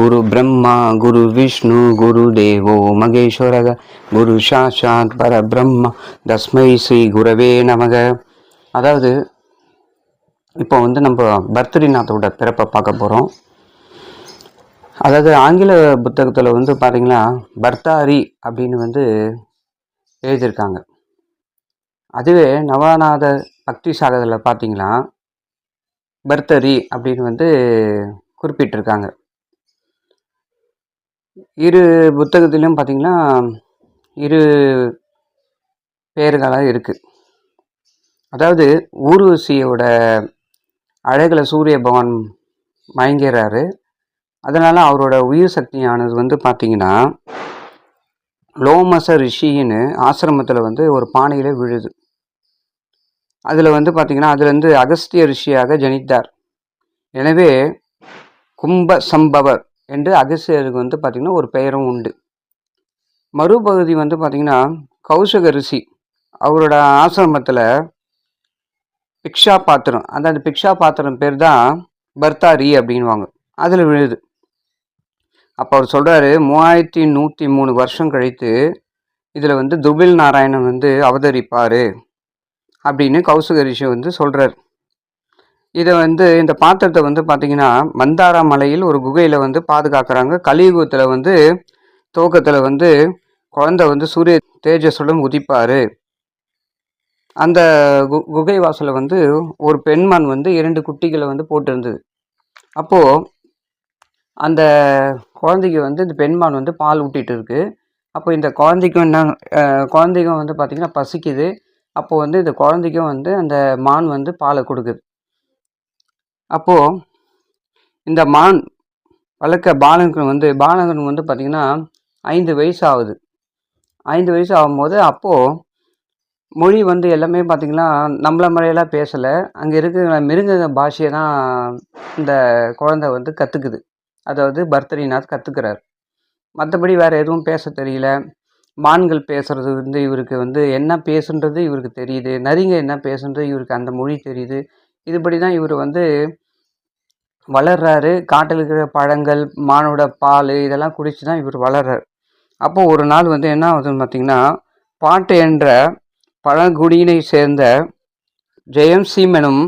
குரு பிரம்மா குரு விஷ்ணு குரு தேவோ மகேஸ்வரக குரு சாஷாத் பரபிரம்மா தஸ்மை ஸ்ரீ குரவே நமக. அதாவது இப்போ வந்து நம்ம பர்த்ரிநாத்தோட பிறப்பை பார்க்க போகிறோம் அதாவது ஆங்கில புத்தகத்தில் வந்து பார்த்தீங்கன்னா பர்தாரி அப்படின்னு வந்து எழுதியிருக்காங்க. அதுவே நவநாத பக்தி சாகதில் பார்த்தீங்கன்னா பர்த்தரி அப்படின்னு வந்து குறிப்பிட்டிருக்காங்க. இரு புத்தகத்திலும் பார்த்திங்கன்னா இரு பெயர்களாக இருக்குது அதாவது ஊர்வசியோட அழகில் சூரிய பகவான் மயங்கிறாரு. அதனால் அவரோட உயிர் சக்தியானது வந்து பார்த்திங்கன்னா லோமச ரிஷின்னு ஆசிரமத்தில் வந்து ஒரு பானையில் விழுது. அதில் வந்து பார்த்திங்கன்னா அதுலேருந்து அகஸ்திய ரிஷியாக ஜனித்தார். எனவே கும்ப சம்பவர் என்று அகஸ்தியருக்கு வந்து பார்த்திங்கன்னா ஒரு பெயரும் உண்டு. மறுபகுதி வந்து பார்த்திங்கன்னா கௌசக ரிஷி அவரோட ஆசிரமத்தில் பிக்ஷா பாத்திரம் அந்த அந்த பிக்ஷா பாத்திரம் பேர் தான் பர்தாரி அப்படின்வாங்க அதில் விழுது. அப்போ அவர் சொல்கிறாரு மூவாயிரத்தி நூற்றி மூணு வருஷம் கழித்து இதில் வந்து துபில் நாராயணன் வந்து அவதரிப்பார் அப்படின்னு கௌசக ரிஷி வந்து சொல்கிறார் இதை வந்து இந்த பாத்திரத்தை வந்து பார்த்திங்கன்னா மந்தாரா மலையில் ஒரு குகையில் வந்து பாதுகாக்கிறாங்க. கலியுகத்தில் வந்து துவக்கத்தில் வந்து குழந்தை வந்து சூரிய தேஜஸுடன் உதிப்பார். அந்த கு குகை வாசலில் வந்து ஒரு பெண்மான் வந்து இரண்டு குட்டிகளை வந்து போட்டிருந்தது. அப்போது அந்த குழந்தைக்கு வந்து இந்த பெண்மான் வந்து பால் ஊட்டிகிட்டு இருக்குது அப்போ இந்த குழந்தைக்கும் என்ன குழந்தைக்கும் வந்து பார்த்திங்கன்னா பசிக்குது. அப்போது வந்து இந்த குழந்தைக்கும் வந்து அந்த மான் வந்து பாலை கொடுக்குது. அப்போது இந்த மான் வளர்க்க பாலகன் வந்து பாலகன் வந்து பார்த்திங்கன்னா ஐந்து வயசு ஆகுது ஐந்து வயசு ஆகும்போது அப்போது மொழி வந்து எல்லாமே பார்த்திங்கன்னா நம்மள முறையெல்லாம் பேசலை. அங்கே இருக்கிற மிருங்க பாஷையை தான் இந்த குழந்த வந்து கற்றுக்குது அதாவது பர்தரிநாத் கற்றுக்கிறார் மற்றபடி வேறு எதுவும் பேச தெரியல. மான்கள் பேசுகிறது வந்து இவருக்கு வந்து என்ன பேசுன்றது இவருக்கு தெரியுது. நரிங்க என்ன பேசுன்றது இவருக்கு அந்த மொழி தெரியுது. இதுபடி தான் இவர் வந்து வளர்றாரு. காட்டில் இருக்கிற பழங்கள் மானோட பால் இதெல்லாம் குடித்து தான் இவர் வளர்றார். அப்போது ஒரு நாள் வந்து என்ன ஆகுதுன்னு பார்த்திங்கன்னா பாட்டு என்ற பழங்குடியினை சேர்ந்த ஜெயம் சீமனும்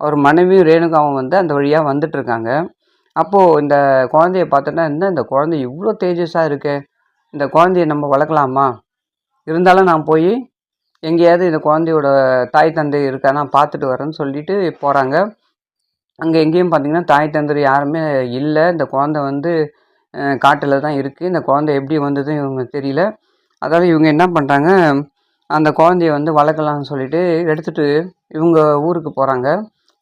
அவர் மனைவியும் ரேணுகாவும் வந்து அந்த வழியாக வந்துட்டுருக்காங்க அப்போது இந்த குழந்தைய பார்த்தோன்னா என்ன இந்த குழந்தை இவ்வளோ தேஜஸாக இருக்கு? இந்த குழந்தைய நம்ம வளர்க்கலாமா? இருந்தாலும் நான் போய் எங்கேயாவது இந்த குழந்தையோட தாய் தந்தை இருக்கானா பார்த்துட்டு வரேன்னு சொல்லிட்டு போகிறாங்க அங்கே எங்கேயும் பார்த்தீங்கன்னா தாய் தந்தர் யாருமே இல்லை. இந்த குழந்த வந்து காட்டில் தான் இருக்குது இந்த குழந்தை எப்படி வந்தது இவங்க தெரியல. அதாவது இவங்க என்ன பண்ணுறாங்க அந்த குழந்தைய வந்து வளர்க்கலாம்னு சொல்லிட்டு எடுத்துகிட்டு இவங்க ஊருக்கு போகிறாங்க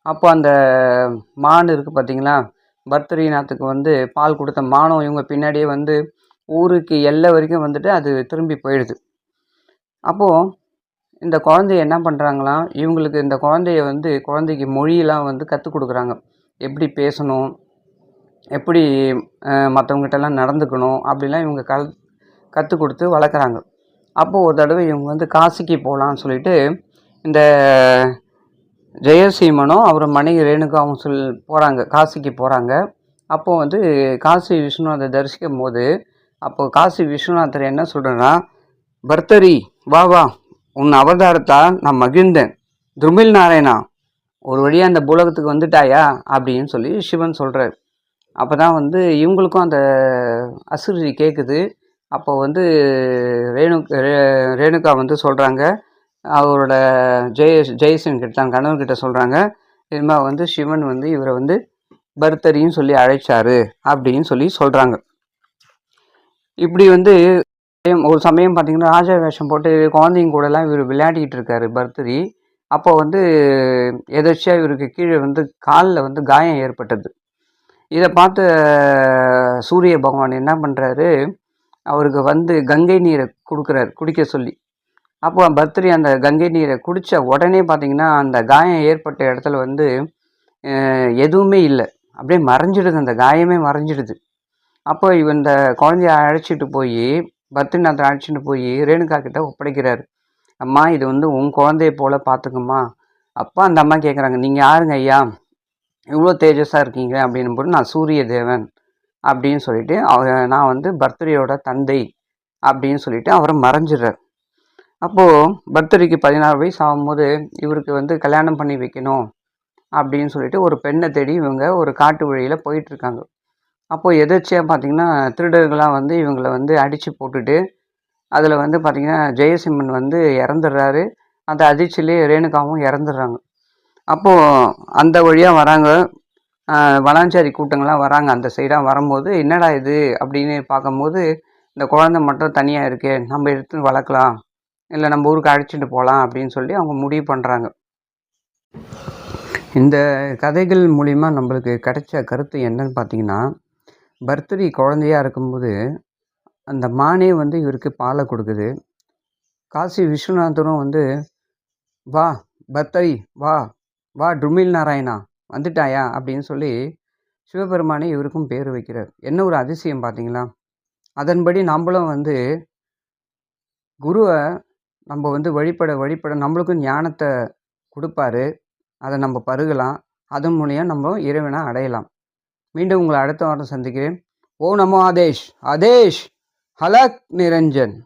அப்போ அந்த மான் இருக்குது பார்த்தீங்களா பர்தரிநாத்துக்கு வந்து பால் கொடுத்த மானம் இவங்க பின்னாடியே வந்து ஊருக்கு எல்லை வரைக்கும் வந்துட்டு அது திரும்பி போயிடுது. அப்போது இந்த குழந்தைய என்ன பண்ணுறாங்களாம் இவங்களுக்கு இந்த குழந்தைய வந்து குழந்தைக்கு மொழியெல்லாம் வந்து கற்றுக் கொடுக்குறாங்க. எப்படி பேசணும்? எப்படி மற்றவங்ககிட்டலாம் நடந்துக்கணும்? அப்படிலாம் இவங்க கல் கற்றுக் கொடுத்து வளர்க்குறாங்க. அப்போது ஒரு தடவை இவங்க வந்து காசிக்கு போகலான்னு சொல்லிட்டு இந்த ஜெயசீமனும் அவர் மனைவி ரேணுகாவும் சொல் போகிறாங்க காசிக்கு போகிறாங்க அப்போது வந்து காசி விஸ்வநாதர் தரிசிக்கும் போது அப்போது காசி விஸ்வநாதர் என்ன சொல்கிறேன்னா பர்தரி வா வா உன் அவதாரத்தால் நான் மகிழ்ந்தேன். துருமில் நாராயணா ஒரு வழியாக அந்த பூலகத்துக்கு வந்துட்டாயா? அப்படின்னு சொல்லி சிவன் சொல்கிறார் அப்போ தான் வந்து இவங்களுக்கும் அந்த அசுரி கேட்குது அப்போ வந்து ரேணு ரேணுகா வந்து சொல்கிறாங்க அவரோட ஜெய ஜெயசன் கிட்ட தான் கணவன்கிட்ட சொல்கிறாங்க இதுமாதிரி வந்து சிவன் வந்து இவரை வந்து பர்தரின்னு சொல்லி அழைச்சாரு அப்படின்னு சொல்லி சொல்கிறாங்க இப்படி வந்து ஒரு சமயம் பார்த்தீங்கன்னா ராஜா வேஷம் போட்டு குழந்தைங்க கூடலாம் இவர் விளையாடிக்கிட்டு இருக்காரு பர்தரி அப்போ வந்து எதர்ச்சியாக இவருக்கு கீழே வந்து காலில் வந்து காயம் ஏற்பட்டது. இதை பார்த்து சூரிய பகவான் என்ன பண்ணுறாரு அவருக்கு வந்து கங்கை நீரை கொடுக்குறாரு குடிக்க சொல்லி. அப்போ பர்த்ரி அந்த கங்கை நீரை குடித்த உடனே பார்த்திங்கன்னா அந்த காயம் ஏற்பட்ட இடத்துல வந்து எதுவுமே இல்லை. அப்படியே மறைஞ்சிடுது அந்த காயமே மறைஞ்சிடுது. அப்போ இவன் இந்த குழந்தைய அழைச்சிட்டு போய் பத்ரிநாத்தை அழைச்சிட்டு போய் ரேணுகா கிட்ட ஒப்படைக்கிறாரு. அம்மா இது வந்து உன் குழந்தைய போல் பார்த்துக்குமா அப்பா அந்த அம்மா கேட்குறாங்க நீங்கள் யாருங்க ஐயா? இவ்வளோ தேஜஸாக இருக்கீங்க. அப்படின்னு போது நான் சூரிய தேவன் அப்படின்னு சொல்லிட்டு அவர் நான் வந்து பர்த்டேயோட தந்தை அப்படின்னு சொல்லிட்டு அவரை மறைஞ்சிடுறார். அப்போது பர்த்டேக்கு பதினாறு வயசு ஆகும்போது இவருக்கு வந்து கல்யாணம் பண்ணி வைக்கணும் அப்படின்னு சொல்லிட்டு ஒரு பெண்ணை தேடி இவங்க ஒரு காட்டு வழியில் போயிட்டுருக்காங்க அப்போது எதேர்ச்சியாக பார்த்தீங்கன்னா திருடர்களாக வந்து இவங்களை வந்து அடித்து போட்டுட்டு அதில் வந்து பார்த்திங்கன்னா ஜெயசிம்மன் வந்து இறந்துடுறாரு. அந்த அதிர்ச்சியிலே ரேணுகாவும் இறந்துடுறாங்க. அப்போது அந்த வழியாக வராங்க. வளாஞ்சாரி கூட்டங்கள்லாம் வராங்க. அந்த சைடாக வரும்போது என்னடா இது? அப்படின்னு பார்க்கும்போது இந்த குழந்தை மட்டும் தனியாக இருக்கே. நம்ம எடுத்து வளர்க்கலாம். இல்லை நம்ம ஊருக்கு அழைச்சிட்டு போகலாம். அப்படின்னு சொல்லி அவங்க முடிவு பண்ணுறாங்க இந்த கதைகள் மூலிமா நம்மளுக்கு கிடைச்ச கருத்து என்னன்னு பார்த்தீங்கன்னா பர்த்ரி குழந்தையா இருக்கும்போது அந்த மானே வந்து இவருக்கு பாலை கொடுக்குது. காசி விஸ்வநாதரும் வந்து வா பர்த்தரி வா வா டுமில் நாராயணா வந்துட்டாயா? அப்படின்னு சொல்லி சிவபெருமானே இவருக்கும் பேர் வைக்கிறார். என்ன ஒரு அதிசயம் பார்த்தீங்களா? அதன்படி நம்மளும் வந்து குருவை நம்ம வந்து வழிபட வழிபட நம்மளுக்கும் ஞானத்தை கொடுப்பாரு. அதை நம்ம பருகலாம். அதன் மூலியம் நம்ம இறைவனை அடையலாம். மீண்டும் உங்களை அடுத்த வாரம் சந்திக்கிறேன். ஓ நமோ ஆதேஷ். ஆதேஷ். ஹலக் நிரஞ்சன்.